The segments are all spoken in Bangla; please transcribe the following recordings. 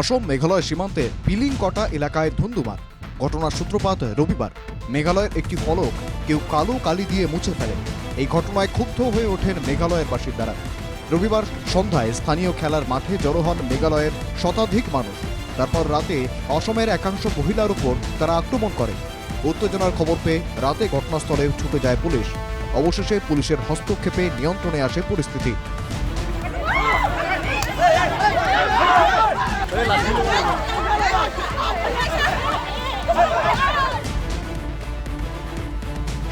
অসম মেঘালয় সীমান্তে পিলিং কটা এলাকায় ধুন্ধুমার। ঘটনার সূত্রপাত রবিবার। মেঘালয়ের একটি ফলক কেউ কালো কালি দিয়ে মুছে ফেলে। এই ঘটনায় ক্ষুব্ধ হয়ে ওঠেন মেঘালয়ের বাসিন্দারা। রবিবার সন্ধ্যায় স্থানীয় খেলার মাঠে জড়ো হন মেঘালয়ের শতাধিক মানুষ। তারপর রাতে অসমের একাংশ মহিলার উপর তারা আক্রমণ করে। উত্তেজনার খবর পেয়ে রাতে ঘটনাস্থলে ছুটে যায় পুলিশ। অবশেষে পুলিশের হস্তক্ষেপে নিয়ন্ত্রণে আসে পরিস্থিতি।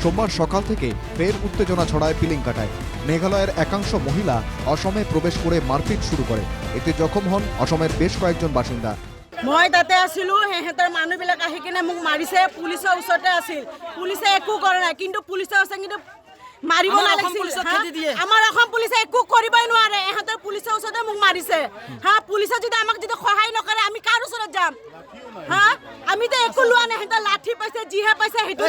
সোমবার সকাল থেকে ফের উত্তেজনা ছড়ায় পিলিংকাটায়। মেঘালয়ের একাংশ মহিলা অসমে প্রবেশ করে মারপিট শুরু করে। এতে জখম হন অসমের বেশ কয়েকজন বাসিন্দা। মই তাতে আছিলো সিহঁতৰ মানুহবিলাক আহি কিনে মোক মাৰিছে পুলিচৰ ওচৰতে আছিল। পুলিচে একো কৰা নাই কিন্তু পুলিচে আছে কিন্তু মাৰিব নালাগিছিল। আমাৰ অসম পুলিচে একো কৰিবই নোৱাৰে ইহঁতৰ পুলিচৰ ওচৰতে মোক মাৰিছে। হা? পুলিচে যদি আমাক যদি সহায় নকৰে আমি কাৰ ওচৰত যাম? হা? আমিতো একো লোৱা নাই সিহঁতৰ লাঠি পাইছে যিহে পাইছে সেইটো।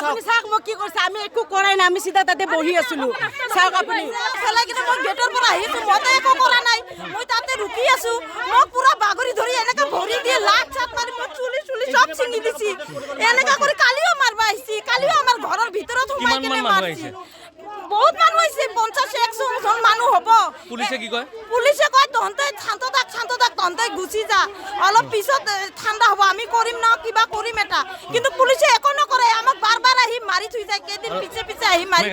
আপুনি চাওক মোক কি কৰিছে আমি একো কৰাই নাই আমি চিধা তাতে বহি আছিলো। চাওক আপুনি। পেলাই কিনে মই গেটৰ পৰা আহিছো মইতো একো কৰা নাই। মই তাতে ৰখি আছো মোক পুৰা বাগৰি ধৰি এনেকা ভৰি দিয়ে লাট চাট মাৰি মোক চব ছিঙি দিছি। এনেকা কৰি কালিও মারবা আইছি কালিও আমার ঘৰৰ ভিতৰত সোমাই কেনে আহিছে? বহুত মানুহ আহিছে পঞ্চাশ একশো জন মানুহ হ'ব। পুলিচে কি কয়? পুলিচে কয় তহঁতে শান্ত থাক শান্ত থাক তহঁতে গুচি যা। অলপ পিছত ঠাণ্ডা হ'ব আমি কৰিম ন কিবা কৰিম এটা। কিন্তু পুলিচে একো নকৰে আমাক যায় পিছে পিছে আহি মানে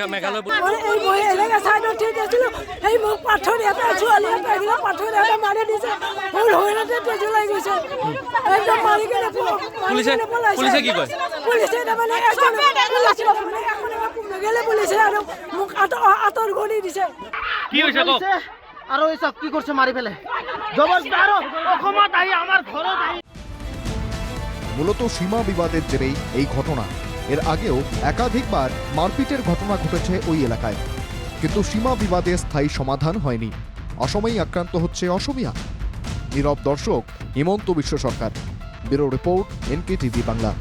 এই মই মোক এটা ছোৱালী এটা এটা দিছে। তেজ গৈছে একদম কেনে কি কয়? মানে এখন এখন নগেলে পুলিচে আৰু মোক আঁতৰ আঁতৰ দিছে। কি হৈছে কওক আৰু এই চাওক কি কৰিছে মাৰি পেলাই জবৰদস্ত আৰু অসমত আহি আমাৰ ঘৰত আহি মূলত সীমা বিবাদের জেরেই এই ঘটনা। এর আগেও একাধিকবার মারপিটের ঘটনা ঘটেছে ওই এলাকায়। কিন্তু সীমা বিবাদে স্থায়ী সমাধান হয়নি। অসময়েই আক্রান্ত হচ্ছে অসমিয়া। নীরব দর্শক, Himanta Biswa Sarkar. Bureau report NK TV Bangla.